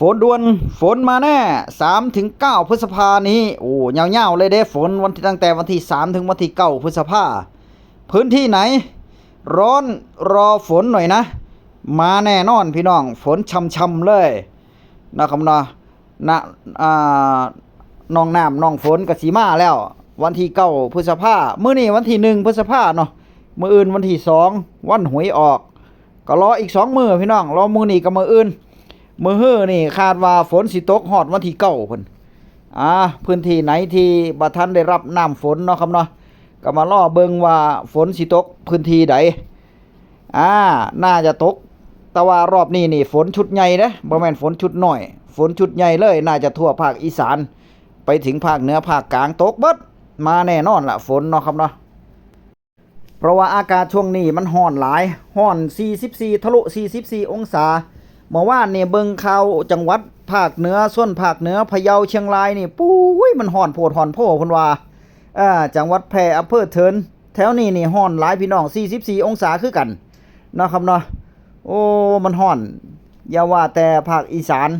ฝนด่วนฝนมาแน่3ถึง9พฤษภานี้ โอ้ยาวๆเลยเด้ฝนวันที่ตั้งแต่วันที่ 3 ถึงวันที่9พฤษภาพื้นที่ไหน ร้อนรอฝนหน่อยนะ มาแน่นอนพี่น้อง ฝนช่ำๆเลยนะครับเนาะนะอ่าน้องน้ำน้องฝนกับสีมาแล้ว วันที่เก้าพฤษภาเมื้อนี้วันที่หนึ่งพฤษภาเนาะมื้ออื่นวันที่สองวันหวยออก ก็รออีกสองมือพี่น้องรอมื้อนี้กับมื้ออื่น มื้อฮื้อนี่คาดว่าฝนสิตกฮอดวันที่เก้าพุ่นอ่าพื้นที่ไหนที่บ่ทันได้รับน้ำฝนเนาะครับเนาะก็มารอเบิ่งว่าฝนสิตกพื้นที่ใดอ่าน่าจะตก แต่ว่ารอบนี้นี่ฝนชุดใหญ่นะบ่แม่นฝนชุดน้อย ฝนชุดใหญ่เลย น่าจะทั่วภาคอีสาน ไปถึงภาคเหนือภาคกลางตกเบิดมาแน่นอนละฝนเนาะครับเนาะเพราะว่าอากาศช่วงนี้มันร้อนหลายร้อน 44 ทะลุ 44 องศา เมื่อวานนี่เบิงข่าวจังหวัดภาคเหนือส่วนภาคเหนือพะเยาเชียงรายนี่ปุ้ยมันร้อนโพดร้อนโพเพิ่นว่าอ่าจังหวัดแพร่อำเภอเทินแถวนี้นี่ร้อนหลายพี่น้อง 44 องศาคือกันเนาะครับเนาะโอ้มันห่อนอย่าว่าแต่ภาคอีสาน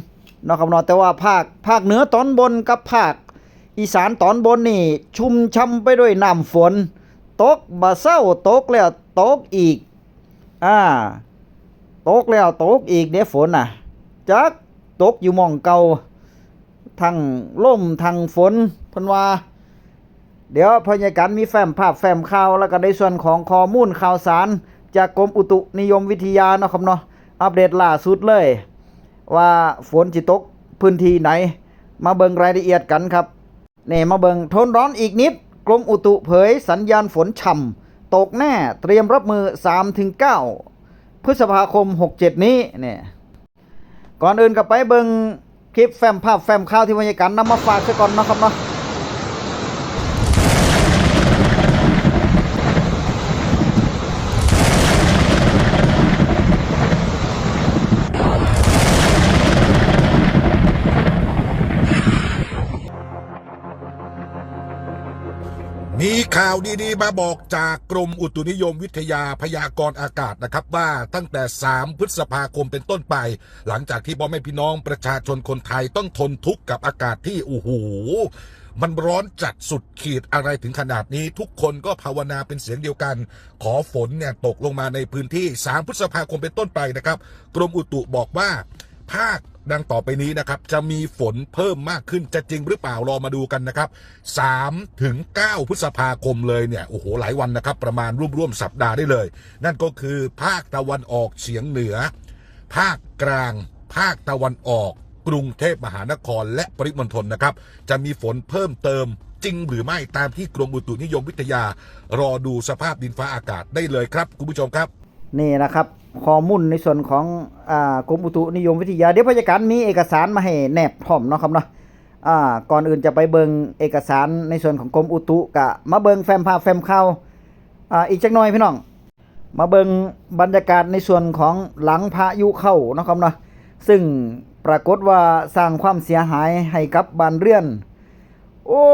เนาะครับเนาะแต่ว่าภาคภาคเหนือตอนบนกับภาคอีสานตอนบนนี่ ชุ่มช่ำไปด้วยน้ำฝน ตกบ่เศร้าตกแล้วตกอีก อ่า ตกแล้วตกอีกเด้ฝนน่ะจักตกอยู่มองเก่าทั้งลมทั้งฝนพิ่นว่า เดี๋ยวพยาการมีแฟ้มภาพแฟ้มข่าว แล้วก็ในส่วนของข้อมูลข่าวสาร จากกรมอุตุนิยมวิทยาเนาะครับเนาะอัปเดตล่าสุดเลย ว่าฝนจิตกพื้นที่ไหน มาเบิ่งรายละเอียดกันครับเนี่มาเบิ่งทนร้อนอีกนิด กรมอุตุเผยสัญญาณฝนฉ่ำตกแน่เตรียมรับมือ 3-9 พฤษภาคม 67 นี้เนี่ยก่อนอื่นกับไปเบิงคลิปแฟ้มภาพแฟ้มข่าวที่บรรยากาศนำมาฝากซะก่อนนะครับเนาะ ข่าวดีๆ มาบอกจากกรมอุตุนิยมวิทยาพยากรณ์อากาศนะครับ ว่าตั้งแต่ 3 พฤษภาคมเป็นต้นไป หลังจากที่พ่อแม่พี่น้องประชาชนคนไทยต้องทนทุกข์กับอากาศที่โอ้โหมันร้อนจัดสุดขีดอะไรถึงขนาดนี้ ทุกคนก็ภาวนาเป็นเสียงเดียวกัน ขอฝนเนี่ยตกลงมาในพื้นที่ 3 พฤษภาคมเป็นต้นไปนะครับ กรมอุตุบอกว่า ภาค ดังต่อไปนี้นะครับ จะมีฝนเพิ่มมากขึ้นจะจริงหรือเปล่ารอมาดูกันนะครับ3ถึง9พฤษภาคมเลยเนี่ยโอ้โหหลายวันนะครับ ประมาณร่วมๆสัปดาห์ได้เลย นั่นก็คือภาคตะวันออกเฉียงเหนือ ภาคกลาง ภาคตะวันออกกรุงเทพมหานครและปริมณฑลนะครับ จะมีฝนเพิ่มเติมจริงหรือไม่ตามที่กรมอุตุนิยมวิทยา รอดูสภาพดินฟ้าอากาศได้เลยครับ คุณผู้ชมครับ นี่นะครับข้อมูลในส่วนของอกรมอุตุนิยมวิทยา เดี๋ยวพยาการมีเอกสารมาให้แนบพร้อมเนาะครับเนาะก่อนอื่นจะไปเบิงเอกสารในส่วนของกรมอุตุกะมาเบิงแฟ้มภาพแฟ้มข่าวออีกจักหน่อยพี่น้อง มาเบิงบรรยากาศในส่วนของหลังพายุเข้าเนาะครับเนาะซึ่งปรากฏว่าสร้างความเสียหายให้กับบ้านเรือน โอ้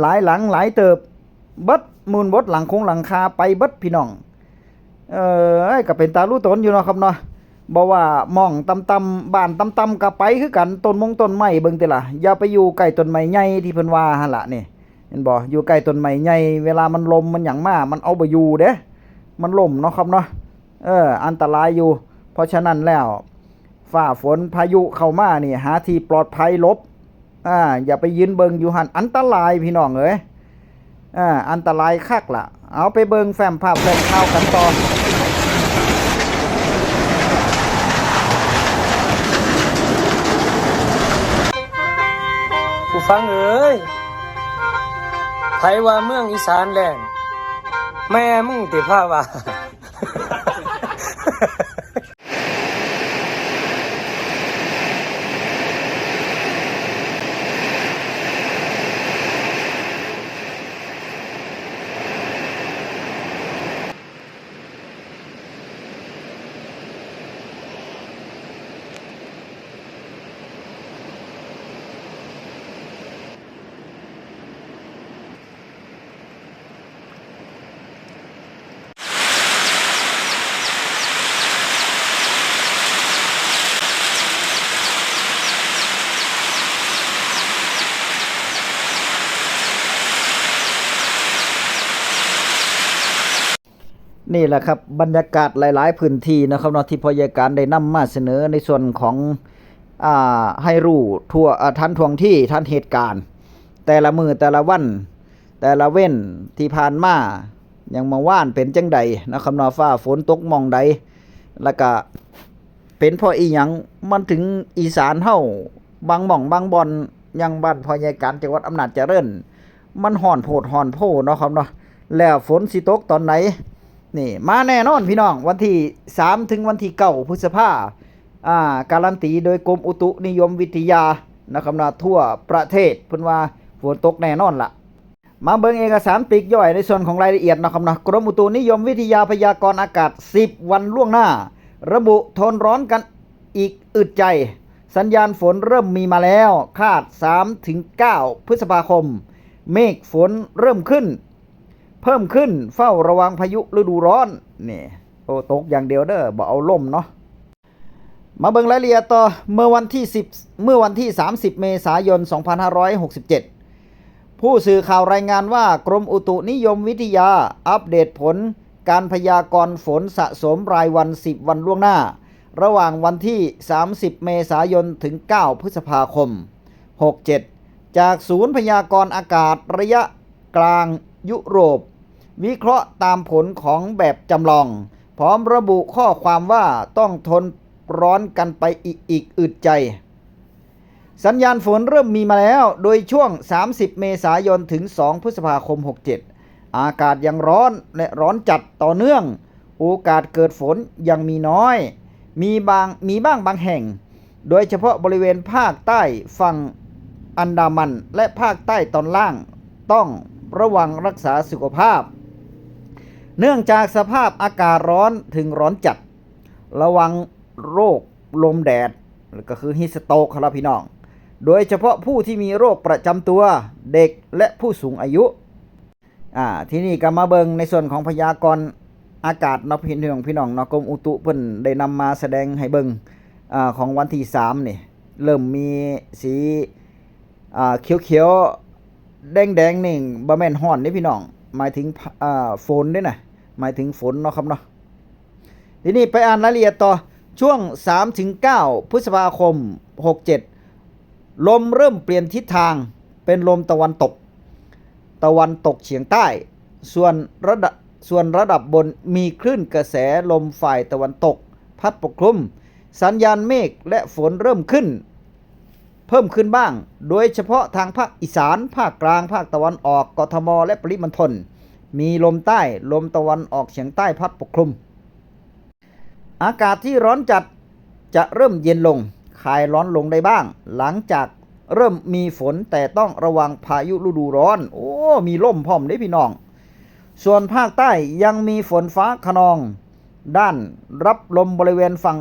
หลายหลังหลายเติบบิดมูลบดหลังคงหลังคาไปบิดพี่น้อง เออก็เป็นตาลู่ตนอยู่เนาะครับเนาะบอกว่ามองตำตำๆบ้านตำตำๆก็ไปคือกันต้นมงต้นไม้เบิ่งติล่ะอย่าไปอยู่ใกล้ต้นไม้ใหญ่ที่เพิ่นว่าหั่นล่ะนี่เห็นบ่อยู่ใกล้ต้นไม้ใหญ่เวลามันลมมันหยังมา มันเอาบ่อยู่เด้มันล่มเนาะครับเนาะเออ อันตรายอยู่ เพราะฉะนั้นแล้วฟ้าฝนพายุเข้ามานี่ หาที่ปลอดภัยลบอ่าอย่าไปยืนเบิ่งอยู่หันอันตรายพี่น้องเอ้ยอ่าอันตรายคักล่ะ เอาไปเบิงแฟมภาพแฟมข้าวกันต่อผู้ฟังเอ้ยไผว่าเมืองอีสานแลนด์แม่มึงติภาว่า นี่แหละครับบรรยากาศหลาย ๆ พื้นที่นะครับเนาะที่พยาการได้นำมาเสนอในส่วนของอ่าให้รู้ทั่วอ่าทันทวงที่ทันเหตุการณ์ แต่ละมือแต่ละวัน แต่ละเว้นที่ผ่านมายังมาว่านเป็นจังใดนะครับเนาะฟ้าฝนตกมองใดแล้วก็เป็นพราะอีหยังมันถึงอีสานเฮาบางหม่องบางบอนยังบ้านพยาการจังหวัดอำนาจเจริญ มันห่อนโพดห่อนโพเนาะครับเนาะแล้วฝนสิตกตอนไหน นี่มาแน่นอนพี่น้องวันที่ 3 ถึงวันที่9พฤษภาอ่าการันตีโดยกรมอุตุนิยมวิทยานะครับนะทั่วประเทศเพิ่นว่าฝนตกแน่นอนละมาเบิ่งเอกสารปลีกย่อยในส่วนของรายละเอียดนะครับนะกรมอุตุนิยมวิทยาพยากรณ์อากาศ 10 วันล่วงหน้า ระบุทนร้อนกันอีกอึดใจ สัญญาณฝนเริ่มมีมาแล้ว คาด3ถึง9พฤษภาคม เมฆฝนเริ่มขึ้น เพิ่มขึ้นเฝ้าระวังพายุฤดูร้อนนี่โอ้ตกอย่างเดียวเด้อบ่เอาล่มเนาะมาเบิ่งรายละเอียดต่อเมื่อวันที่ 10 เมื่อวันที่ 30 เมษายน 2567 ผู้สื่อข่าวรายงานว่ากรมอุตุนิยมวิทยาอัปเดตผล การพยากรณ์ฝนสะสมรายวัน 10 วันล่วงหน้า ระหว่างวันที่ 30 เมษายนถึง 9 พฤษภาคม 67 จากศูนย์พยากรณ์อากาศระยะกลางยุโรป วิเคราะห์ตามผลของแบบจำลอง พร้อมระบุข้อความว่าต้องทนร้อนกันไปอีกอีกอึดใจ สัญญาณฝนเริ่มมีมาแล้ว โดยช่วง 30 เมษายนถึง 2 พฤษภาคม 67 อากาศยังร้อนและร้อนจัดต่อเนื่อง โอกาสเกิดฝนยังมีน้อย มีบางมีบ้างบางแห่ง โดยเฉพาะบริเวณภาคใต้ฝั่งอันดามันและภาคใต้ตอนล่าง ต้องระวังรักษาสุขภาพ เนื่องจากสภาพอากาศร้อนถึงร้อนจัด ระวังโรคลมแดดก็คือฮิสโตกครับพี่น้อง โดยเฉพาะผู้ที่มีโรคประจำตัวเด็กและผู้สูงอายุอ่าที่นี่ก็มาเบิงในส่วนของพยากรณ์อากาศเนาะพี่น้องพี่น้องเนาะกรมอุตุเพิ่นได้นำมาแสดงให้เบิงอ่าของวันที่3นี่เริ่มมีสีอ่าเขียวๆแดงๆนี่บ่แม่นฮ้อนนี่พี่น้องหมายถึงอ่าฝนด้น่ะ หมายถึงฝนเนาะครับเนาะทีนี้ไปอ่านรายละเอียดต่อช่วง 3-9 พฤษภาคม 67 ลมเริ่มเปลี่ยนทิศทางเป็นลมตะวันตก ตะวันตกเฉียงใต้ ส่วนระดับส่วนระดับบนมีคลื่นกระแสลมฝ่ายตะวันตก พัดปกคลุม สัญญาณเมฆและฝนเริ่มขึ้น เพิ่มขึ้นบ้าง โดยเฉพาะทางภาคอีสาน ภาคกลาง ภาคตะวันออก กทม และปริมณฑล มีลมใต้ลมตะวันออกเฉียงใต้พัดปกคลุม อากาศที่ร้อนจัดจะเริ่มเย็นลง คลายร้อนลงได้บ้าง หลังจากเริ่มมีฝนแต่ต้องระวังพายุฤดูร้อน โอ้ มีล่มพร้อมเด้พี่น้อง ส่วนภาคใต้ยังมีฝนฟ้าขนอง ด้านรับลมบริเวณฝั่ง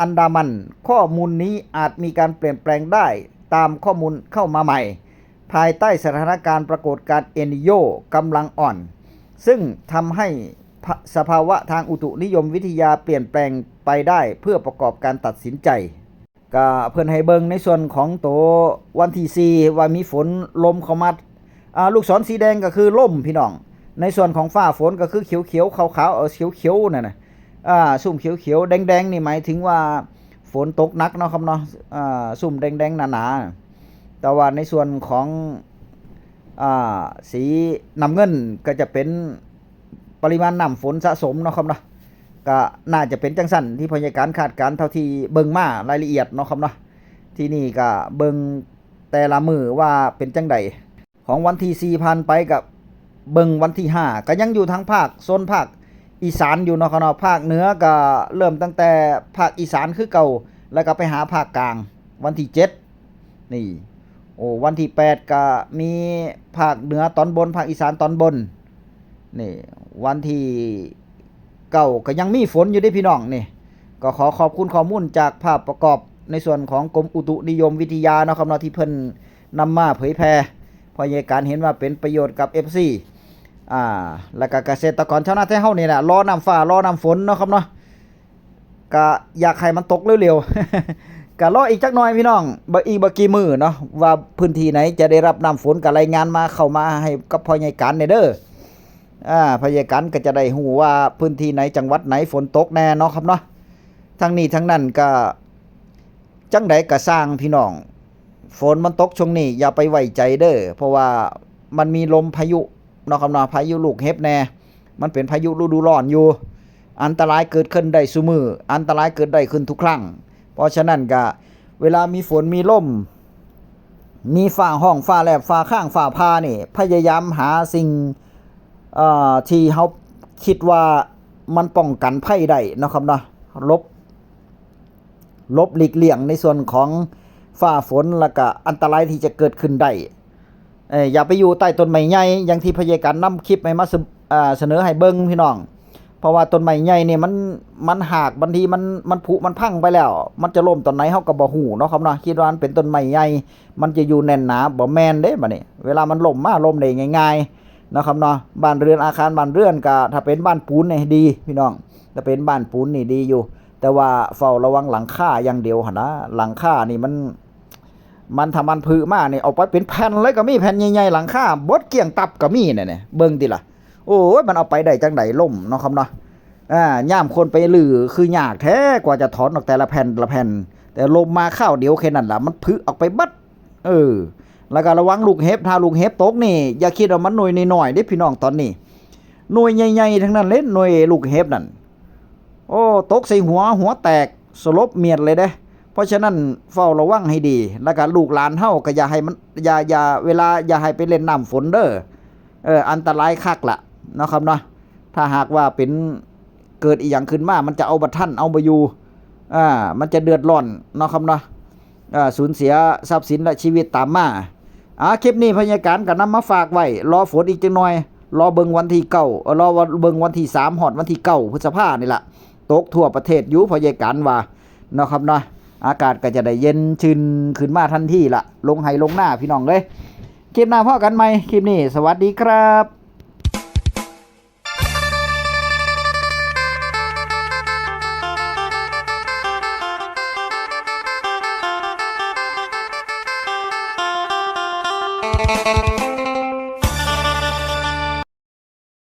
อันดามัน ข้อมูลนี้อาจมีการเปลี่ยนแปลงได้ตามข้อมูลเข้ามาใหม่ ภายใต้สถานการณ์ปรากฏการเอนิโยกำลังอ่อน ซึ่งทำให้สภาวะทางอุตุนิยมวิทยาเปลี่ยนแปลงไปได้เพื่อประกอบการตัดสินใจก็เพื่อนให้เบิงในส่วนของตัววันที่4ว่ามีฝนลมเข้ามาลูกศรสีแดงก็คือล่มพี่น้อง ในส่วนของฟ้าฝนก็คือเขียวเขียวขาวขาวๆเออเขียวเขียวๆนั่นนะอ่าซุ่มเขียวเขียวๆแดงแดงๆนี่หมายถึงว่าฝนตกหนักเนาะครับเนาะอ่าซุ่มแดงแดงๆหนาๆ แต่ว่าในส่วนของอสีน้ำเงินก็จะเป็นปริมาณน้ำฝนสะสมเนาะครับเนาะก็น่าจะเป็นจังสันที่พยาการคาดการเท่าที่เบิงมารายละเอียดเนาะครับเนาะที่นี่ก็เบิงแต่ละมือว่าเป็นจังใดของวันที่4พันไปกับเบิงวันที่ 5 ก็ยังอยู่ทั้งภาคโซนภาคอีสานอยู่เนาะครับเนาะภาคเหนือก็เริ่มตั้งแต่ภาคอีสานคือเก่า แล้วก็ไปหาภาคกลางวันที่ 7 นี่ โอ้วันที่ 8 ก็มีภาคเหนือตอนบนภาคอีสานตอนบนนี่วันที่เก่าก็ยังมีฝนอยู่ได้พี่น้องนี่ก็ขอขอบคุณข้อมูลจากภาพประกอบในส่วนของกรมอุตุนิยมวิทยาเนาะครับเนาะที่เพิ่นนำมาเผยแพร่เพอเหตุการณ์เห็นว่าเป็นประโยชน์กับ FC อ่าแล้วก็เกษตรกรชาวนาไทยเฮานี่แหละรอน้ำฟ้ารอน้ำฝนเนาะครับเนาะก็อยากให้มันตกเร็วๆ ก็รออีกจักหน่อยพี่น้องบ่อีกบ่กี่มือเนาะว่าพื้นที่ไหนจะได้รับน้ำฝนก็รายงานมาเข้ามาให้กับพ่อใหญ่การเนี่ยเด้ออ่าพยากันก็จะได้หูว่าพื้นที่ไหนจังหวัดไหนฝนตกแน่เนาะครับเนาะทั้งนี้ทั้งนั้นก็จังใดก็สร้างพี่น้อง ฝนมันตกช่วงนี้อย่าไปไว้ใจเด้อเพราะว่ามันมีลมพายุเนาะครับเนาะพายุลูกเห็บแน่ มันเป็นพายุฤดูร้อนอยู่ อันตรายเกิดขึ้นได้ซุมือ อันตรายเกิดได้ขึ้นทุกครั้ง เพราะฉะนั้นก็เวลามีฝนมีลมมีฟ้าห้องฟ้าแลบฟ้าข้างฟ้าพานี่พยายามหาสิ่งที่เฮาคิดว่ามันป้องกันภัยได้นะครับเนาะลบลบหลีกเลี่ยงในส่วนของฟ้าฝนแล้วก็อันตรายที่จะเกิดขึ้นได้เอ้ยอย่าไปอยู่ใต้ต้นไม้ใหญ่อย่างที่พยาการนำคลิปให้มาเสอ่าเสนอให้เบิ่งพี่น้อง เพราะว่าต้นไม้ใหญ่เนี่ยมันมันหักบางทีมันมันผุมันพังไปแล้ว มันจะล่มตอนไหนเฮาก็บ่ฮู้เนาะครับเนาะคิดว่ามันเป็นต้นไม้ใหญ่มันจะอยู่แน่นหนาบ่แม่นเด้บัดนี้เวลามันล่มมาล่มได้ง่ายๆนะครับเนาะบ้านเรือนอาคารบ้านเรือนก็ถ้าเป็นบ้านปูนนี่ดี พี่น้องถ้าเป็นบ้านปูนนี่ดีอยู่ แต่ว่าเฝ้าระวังหลังคาอย่างเดียวหั่นนะหลังคานี่มันมันถ้ามันพือมากนี่เอาไปเป็นแผ่นเลยก็มีแผ่นใหญ่ๆหลังคาบดเกลี้ยงตับก็มีเนี่ยเบิ่งติล่ะ โอ้ยมันเอาไปได้จังไดล่มเนาะครับเนาะอ่าย่ามคนไปลือคือยากแท้กว่าจะถอนออกแต่ละแผ่นละแผ่น แต่ลมมาข้าวเดียวแค่นั้นละมันพึออกไปบัดเออ แล้วก็ระวังลูกเห็บถ้าลูกเห็บตกนี่ อย่าคิดว่ามันหน่วยน้อยๆเด้พี่น้องตอนนี้หน่วยใหญ่ๆทั้งนั้นเล่นหน่วยลูกเห็บนั่นโอ้ตกใส่หัวหัวแตกสลบเมียดเลยเด้เพราะฉะนั้นเฝ้าระวังให้ดี แล้วก็ลูกหลานเฮาก็อย่าให้มันอย่าอย่าเวลาอย่าให้ไปเล่นน้ำฝนเด้อเอออันตรายคักละ นะครับเนาะถ้าหากว่าเป็นเกิดอีหยังขึ้นมา มันจะเอาบัท่านเอาบอยู่อ่ามันจะเดือดร้อนนะครับเนาะอ่าสูญเสียทรัพย์สินและชีวิตตามมาอ่าคลิปนี้พยาการก็นำมาฝากไว้รอฝนอีกจังหน่อย รอเบิงวันที่เก้ารอวันเบิงวันที่สามหอดวันที่เก้าพฤษภานี่แหละตกทั่วประเทศอยู่พยาการว่านะครับเนาะอากาศก็จะได้เย็นชื่นขึ้นมาทันทีละลงไห้ลงหน้าพี่น้องเลยคลิปหน้าพ่อกันไหมคลิปนี้ สวัสดีครับ